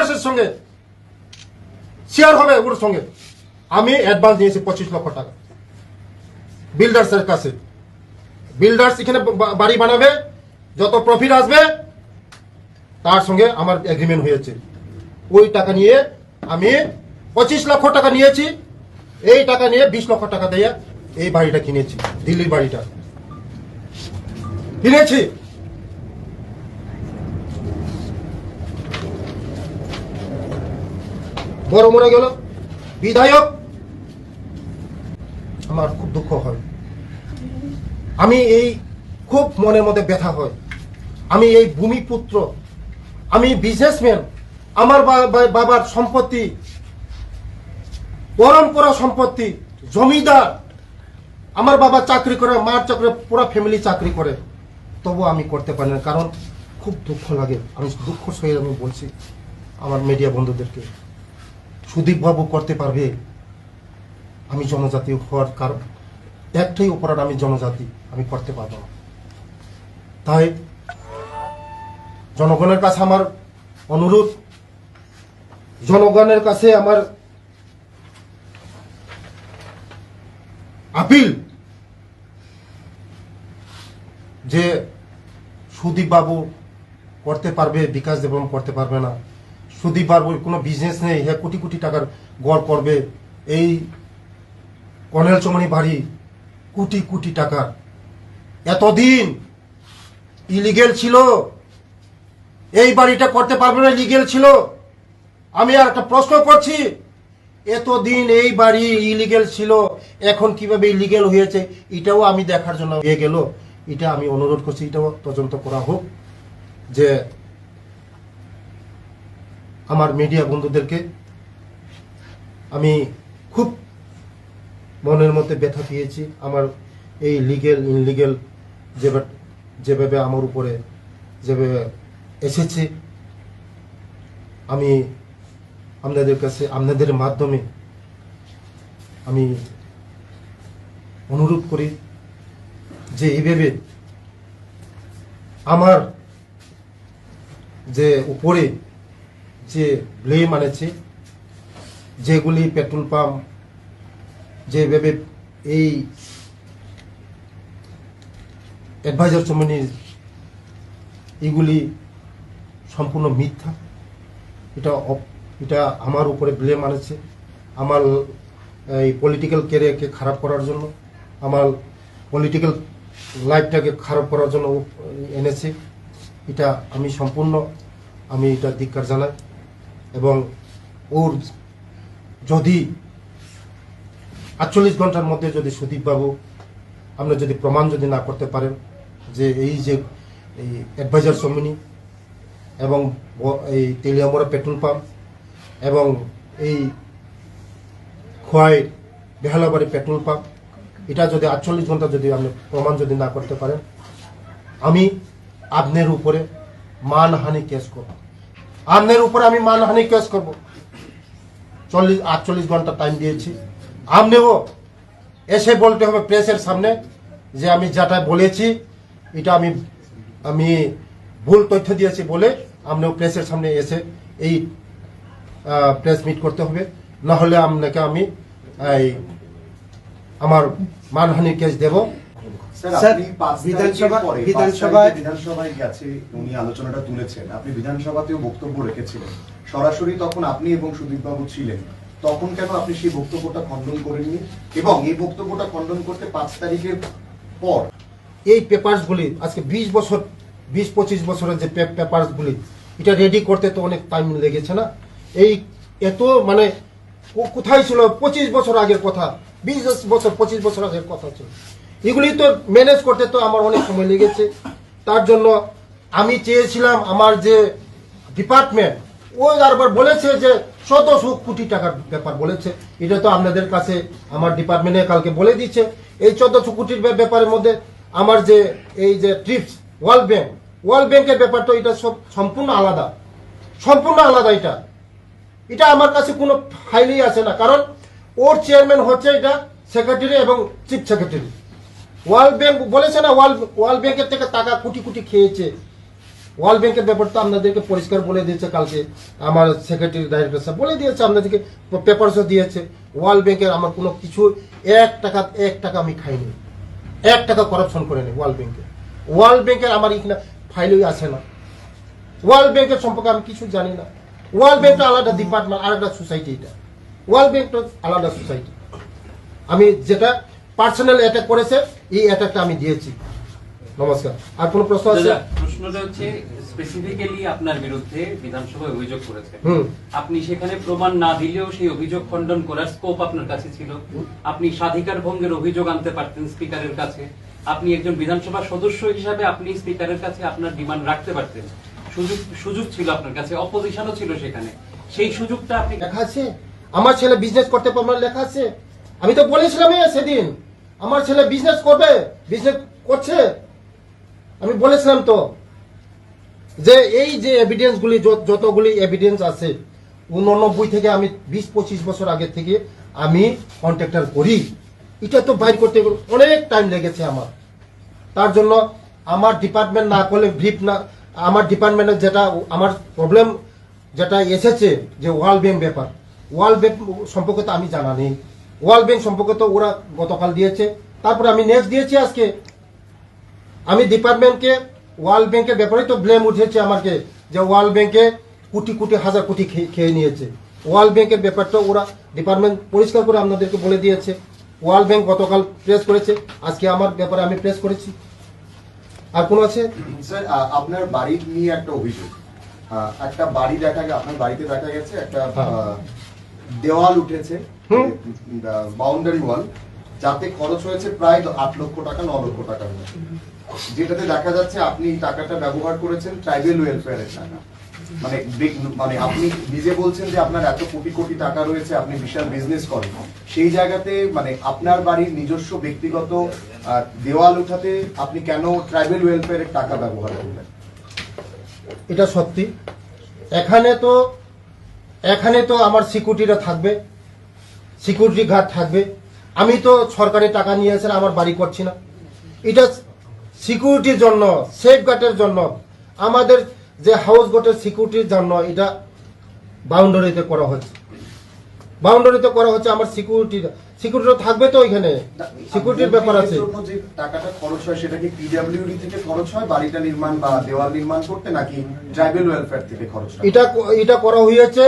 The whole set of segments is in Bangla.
বিল্ডার্সের সঙ্গে। শেয়ার হবে ওর সঙ্গে। আমি অ্যাডভান্স দিয়েছি পঁচিশ লক্ষ টাকা। বিল্ডার্সের কাছে। বিল্ডার্স এখানে বাড়ি বানাবে, যত প্রফিট আসবে, তার সঙ্গে আমার এগ্রিমেন্ট হয়েছে। ওই টাকা নিয়ে আমি পঁচিশ লক্ষ টাকা নিয়েছি। এই টাকা নিয়ে বিশ লক্ষ টাকা দিয়ে এই বাড়িটা কিনেছি, দিল্লির বাড়িটা। কিনেছি। বড় মরে গেল। বিধায়ক, আমার খুব দুঃখ হয়। আমি এই খুব মনের মধ্যে ব্যথা হয়। আমি এই ভূমিপুত্র, আমি বিজনেসম্যান আমার বাবার সম্পত্তি, পরম্পরা সম্পত্তি, জমিদার, আমার বাবা চাকরি করে, মার চাকরি, পুরো ফ্যামিলি চাকরি করে। তবু আমি করতে পারি না, কারণ খুব দুঃখ লাগে। আমি দুঃখ সহে আমি বলছি আমার মিডিয়া বন্ধুদেরকে। সুদীপ বাবু করতে পারবে, আমি জনজাতি হওয়ার কারণ, একটাই অপরাধ আমি জনজাতি, আমি করতে পারব না। তাই জনগণের কাছে আমার অনুরোধ, জনগণের কাছে আমার আপিল যে সুদীপবাবু করতে পারবে, বিকাশ দেবম করতে পারবে না। সুদীপ বাবুর কোনো বিজনেস নেই হ্যাঁ কোটি কোটি টাকার গড় করবে। এই কর্নেল চমনি বাড়ি কোটি কোটি টাকার। এতদিন ইলিগেল ছিল। এই বাড়িটা করতে পারবে না লিগেল ছিল। আমি আর একটা প্রশ্ন করছি, এতদিন এই বাড়ি ইলিগেল ছিল, এখন কীভাবে ইলিগেল হয়েছে, এটাও আমি দেখার জন্য এ গেল। এটা আমি অনুরোধ করছি, এটাও তদন্ত করা হোক, যে আমার মিডিয়া বন্ধুদেরকে, আমি খুব মনের মধ্যে ব্যথা পেয়েছি। আমার এই লিগেল ইনলিগেল যেভাবে আমার উপরে যেভাবে এসেছে, আমি আপনাদের কাছে, আপনাদের মাধ্যমে আমি অনুরোধ করি যে এইভাবে আমার যে উপরে যে ব্লেম আনেছে, যেগুলি পেট্রোল পাম্প যেভাবে এই অ্যাডভাইজার চমনির এগুলি সম্পূর্ণ মিথ্যা। এটা এটা আমার উপরে ব্লেম আনেছে। আমার, এই পলিটিক্যাল ক্যারিয়ারকে খারাপ করার জন্য, আমার পলিটিক্যাল লাইফটাকে খারাপ করার জন্য এনেছে। এটা আমি সম্পূর্ণ, আমি এটা ধিক্কার জানাই। এবং ওর যদি আটচল্লিশ ঘণ্টার মধ্যে যদি সুদীপবাবু আপনি যদি প্রমাণ যদি না করতে পারেন যে এই যে এই অ্যাডভাইজার সম্মিনী এবং এই তেলিয়ামরা পেট্রোল পাম্প এবং এই খোয়াই বেহালাবাড়ি পেট্রোল পাম্প এটা যদি আটচল্লিশ ঘণ্টা যদি আপনি প্রমাণ যদি না করতে পারেন, আমি আপনার উপরে মানহানি কেস করব। আপনার উপরে আমি মানহানি কেস করব। চল্লিশ, আটচল্লিশ ঘণ্টা টাইম দিয়েছি। আপনিও এসে বলতে হবে প্রেসের সামনে যে আমি যেটা বলেছি, এটা আমি আমি ভুল তথ্য দিয়েছি বলে আপনিও প্রেসের সামনে এসে এই প্রেস মিট করতে হবে। না হলে আপনাকে আমি, এই, আমার মানহানির কেস দেব। স্যার স্যার, আপনি বিধানসভা- তারিখের পরে, পাঁচ বিধানসভায়- বিধানসভায় গেছে উনি আলোচনাটা তুলেছেন। আপনি বিধানসভাতেও বক্তব্য রেখেছিলেন। সরাসরি তখন আপনি এবং সুদীপ বাবু ছিলেন। তখন কেন আপনি সেই বক্তব্যটা খণ্ডন করেননি? এবং এই বক্তব্যটা খণ্ডন করতে পাঁচ তারিখের পর এই পেপারসগুলি আজকে বিশ বছর বিশ পঁচিশ বছরের যে পেপারসগুলি এটা রেডি করতে তো অনেক টাইম লেগেছে না? এই এত মানে কোথায় ছিল? পঁচিশ বছর আগের কথা বিশ বছর পঁচিশ বছর আগের কথা ছিল। এগুলি তো ম্যানেজ করতে তো আমার অনেক সময় লেগেছে। তার জন্য আমি চেয়েছিলাম আমার যে ডিপার্টমেন্ট ও আরবার বলেছে যে শত চোদ্দশো কোটি টাকার ব্যাপার বলেছে। এটা তো আপনাদের কাছে আমার ডিপার্টমেন্টে কালকে বলে দিচ্ছে। এই চোদ্দশো কোটির ব্যাপারের মধ্যে আমার যে, এই যে ট্রিপস ওয়ার্ল্ড ব্যাংক ওয়ার্ল্ড ব্যাংকের ব্যাপার তো এটা সব সম্পূর্ণ আলাদা। সম্পূর্ণ আলাদা এটা। এটা আমার কাছে কোনো ফাইলেই আছে না। কারণ ওর চেয়ারম্যান হচ্ছে এটা সেক্রেটারি এবং চিফ সেক্রেটারি ওয়ার্ল্ড ব্যাংক বলেছে না ওয়ার্ল্ড ওয়ার্ল্ড ব্যাংকের থেকে টাকা কোটি কোটি খেয়েছে। ওয়ার্ল্ড ব্যাংকের ব্যাপারটা আপনাদেরকে পরিষ্কার বলে দিয়েছে কালকে। আমার সেক্রেটারি ডাইরেক্টর সাহেব বলে দিয়েছে, আপনাদেরকে পেপারসও দিয়েছে। ওয়ার্ল্ড ব্যাংকের আমার কোনো কিছু, এক টাকা এক টাকা আমি খাইনি। এক টাকা করাপশন করে করেনি ওয়ার্ল্ড ব্যাংকে ওয়ার্ল্ড ব্যাংকের আমার এখানে ফাইলই আছে না। ওয়ার্ল্ড ব্যাংকের সম্পর্কে আমি কিছু জানি না। ওয়ার্ল্ড ব্যাংকটা আলাদা ডিপার্টমেন্ট আলাদা সোসাইটি এটা। ওয়ার্ল্ড ব্যাংকটা আলাদা সোসাইটি আমি যেটা পার্সোনাল অ্যাটাক করেছে এই অ্যাটাকটা আমি দিয়েছি। নমস্কার। আর কোনো প্রশ্ন আছে? প্রশ্নটা হচ্ছে স্পেসিফিক্যালি আপনার বিরুদ্ধে বিধানসভায় অভিযোগ করেছে। আপনি সেখানে প্রমাণ না দিলেও সেই অভিযোগ খণ্ডন করার স্কোপ আপনার কাছে ছিল। আপনি স্বাধিকার ভঙ্গের অভিযোগ আনতে পারতেন স্পিকারের কাছে। আপনি একজন বিধানসভা সদস্য হিসাবে আপনি স্পিকারের কাছে আপনার ডিমান্ড রাখতে পারতেন। সুযোগ সুযোগ ছিল আপনার কাছে অপোজিশনও ছিল সেখানে। সেই সুযোগটা আপনি লেখা আছে? আমার ছেলে বিজনেস করতে পারবে লেখা আছে? আমি তো বলেছিলাম সেদিন। আমার ছেলে বিজনেস করবে? বিজনেস করছে? আমি বলেছিলাম তো যে এই যে এভিডেন্স গুলি যত- যতগুলি এভিডেন্স আছে, উননব্বই থেকে আমি বিশ, পঁচিশ বছর আগে থেকে আমি কন্ট্রাক্টর করি। এটা তো বাইর করতে অনেক টাইম লেগেছে আমার। তার জন্য আমার ডিপার্টমেন্ট না করলে ব্রিফ না, আমার ডিপার্টমেন্টের যেটা, আমার প্রবলেম যেটা এসেছে যে ওয়ার্ল্ড ব্যাংক ব্যাপার ওয়ার্ল্ড ব্যাংক সম্পর্কে তো আমি জানা নেই। ওয়ার্ল্ড ব্যাংক সম্পর্কে তো ওরা গতকাল দিয়েছে। তারপরে আমি নেক্সট দিয়েছি আজকে। আমি ডিপার্টমেন্টকে ওয়ার্ল্ড ব্যাংকের ব্যাপারে তো ব্লেম উঠেছে আমাকে যে ওয়ার্ল্ড ব্যাংকে কোটি কোটি হাজার কোটি খেয়ে- নিয়েছে। ওয়ার্ল্ড ব্যাংকের ব্যাপারটা ওরা ডিপার্টমেন্ট পরিষ্কার করে আপনাদেরকে বলে দিয়েছে। ওয়ার্ল্ড ব্যাংক গতকাল প্রেস করেছে। আজকে আমার ব্যাপারে আমি প্রেস করেছি। আর কোনো আছে? স্যার আপনার বাড়ি নিয়ে একটা অভিযোগ। একটা বাড়ি দেখা গে- আপনার বাড়িতে দেখা গেছে একটা হ্যাঁ। দেওয়াল উঠেছে। বাউন্ডারি ওয়াল যাতে খরচ হয়েছে প্রায় আট লক্ষ টাকা ন লক্ষ টাকার মতো যেটাতে দেখা যাচ্ছে আপনি টাকাটা ব্যবহার করেছেন ট্রাইবেল ওয়েলফেয়ারের টাকা। মানে মানে আপনি নিজে বলছেন যে আপনার এত কোটি কোটি টাকা রয়েছে আপনি বিশাল বিজনেস করেন। সেই জায়গাতে মানে আপনার বাড়ির নিজস্ব ব্যক্তিগত দেওয়াল উঠাতে আপনি কেন ট্রাইবেল ওয়েলফেয়ারের টাকা ব্যবহার করলেন? এটা সত্যি। এখানে তো এখানে তো আমার সিকিউরিটিরা থাকবে। সিকিউরিটি গার্ড থাকবে। আমি তো সরকারি টাকা নিয়ে এসে আমার বাড়ি করছি না। এটা সিকিউরিটির জন্য সেফ গার্ডের জন্য আমাদের যে হাউস বোটের সিকিউরিটির জন্য এটা বাউন্ডারিতে করা হচ্ছে। বাউন্ডারিতে করা হচ্ছে আমার সিকিউরিটি সিকিউরিটি থাকবে তো ওইখানে। সিকিউরিটির ব্যাপার আছে। টাকাটা খরচ হয় সেটা কি পিডব্লিউডি থেকে খরচ হয় বাড়িটা নির্মাণ বা দেওয়াল নির্মাণ করতে নাকি ট্রাইবেল ওয়েলফেয়ার থেকে খরচ এটা এটা করা হয়েছে।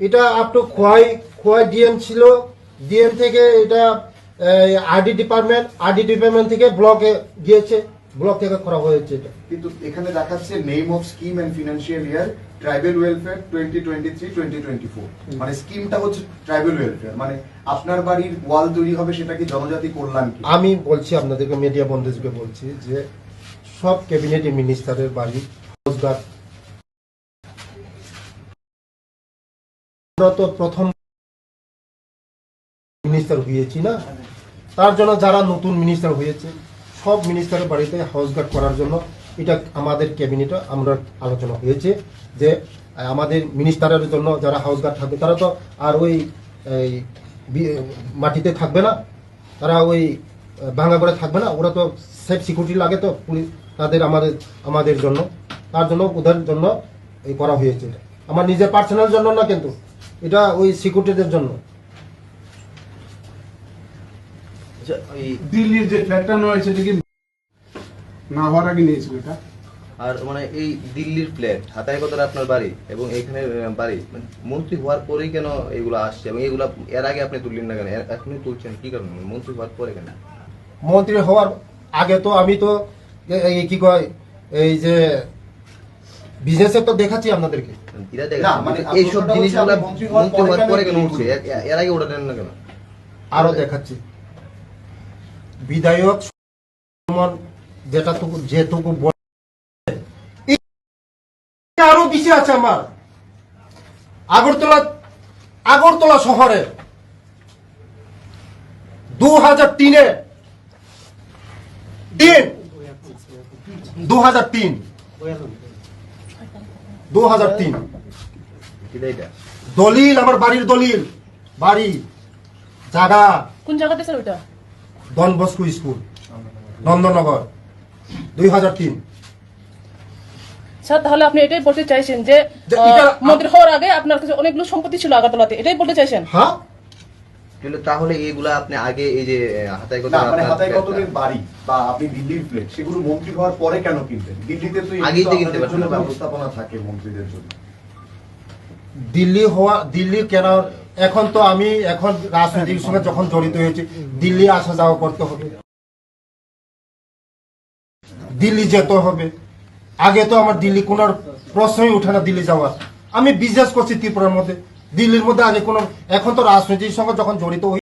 এটা up to Khowai Khowai DM ছিল? ডিএম থেকে এটা আরডি ডিপার্টমেন্ট আরডি ডিপার্টমেন্ট থেকে ব্লকে গিয়েছে ব্লক থেকে করা হয়েছে এটা। কিন্তু এখানে দেখাচ্ছে name of scheme and financial year tribal welfare twenty twenty three twenty twenty four মানে স্কিমটা হচ্ছে ট্রাইবেল ওয়েলফেয়ার মানে আপনার বাড়ির ওয়াল তৈরি হবে সেটা কি জনজাতি কল্যাণ কি? আমি বলছি আপনাদেরকে মিডিয়া বন্ধুদেরকে বলছি যে সব ক্যাবিনেট মিনিস্টারের বাড়ি রোজগার। তো প্রথম মিনিস্টার হয়েছি না, তার জন্য যারা নতুন মিনিস্টার হয়েছে, সব মিনিস্টারের বাড়িতে হাউস গার্ড করার জন্য এটা আমাদের ক্যাবিনেটে আমরা আলোচনা হয়েছে যে, আমাদের মিনিস্টারের জন্য যারা হাউস গার্ড থাকবে, তারা তো আর ওই মাটিতে থাকবে না, তারা ওই ভাঙা করে থাকবে না, ওরা তো সেফ সিকিউরিটি লাগে তো পুলিশ, তাদের আমাদের আমাদের জন্য, তার জন্য ওদের জন্য করা হয়েছে। আমার নিজের পার্সোনাল জন্য না কিন্তু, এটা ওই সিকিউরিটিদের জন্য আচ্ছা, এই দিল্লির যে ফ্ল্যাটটা নেওয়া হয়েছে কি না হওয়ার আগে নিয়েছিল এটা? আর মানে এই দিল্লির ফ্ল্যাট হাতায় কথাটা আপনার বাড়ি এবং এইখানে বাড়ি মানে মন্ত্রী হওয়ার পরেই কেন এগুলো আসছে এবং এগুলো এর আগে আপনি তুললেন না কেন? এখনই তুলছেন কি কারণে? মন্ত্রী হওয়ার পরে কেন? মন্ত্রী হওয়ার আগে তো আমি তো এই কি কয় এই যে বিজনেসে তো দেখাচ্ছি আপনাদেরকে। এরা দেখেন না, মানে এইসব জিনিসগুলো মন্ত্রী হওয়ার পরে কেন উঠছে? এর- এর আগে ওটা নেন না কেন? আরও দেখাচ্ছি। বিধায়ক যেটাটুকু যেটুকু আরও বেশি আছে আমার। আগরতলা আগরতলা শহরে দু হাজার তিনে তিন দু হাজার তিন। দু হাজার তিন। দলিল, আমার বাড়ির দলিল। বাড়ি, জায়গা। কোন জায়গাতে স্যার ওইটা? ডন বস্কো স্কুল নন্দননগর দুই হাজার তিন। স্যার তাহলে আপনি এটাই বলতে চাইছেন যে মন্ত্রী হওয়ার আগে আপনার কাছে অনেকগুলো সম্পত্তি ছিল আগাতলাতে এটাই বলতে চাইছেন? হ্যাঁ। কিন্তু তাহলে এইগুলা আপনি আগে এই যে হাতায় না কথা মানে হাতায় কতদের বাড়ি বা আপনি দিল্লির ফ্ল্যাট সেগুলো মন্ত্রী হওয়ার পরে কেন কিনতেন দিল্লিতে তো আগেই তো কিনতে ব্যবস্থাপনা থাকে মন্ত্রীদের জন্য। দিল্লি হওয়া দিল্লি কেন এখন তো আমি এখন রাজনীতির সঙ্গে যখন জড়িত হয়েছি, দিল্লি আসা যাওয়া করতে হবে। দিল্লি যেতে হবে। আগে তো আমার দিল্লি কোনো প্রশ্নই উঠে না দিল্লি যাওয়ার। আমি বিজনেস করছি ত্রিপুরার মধ্যে। দিল্লির মধ্যে আগে কোনো এখন তো রাজনৈতিক সঙ্গে যখন জড়িত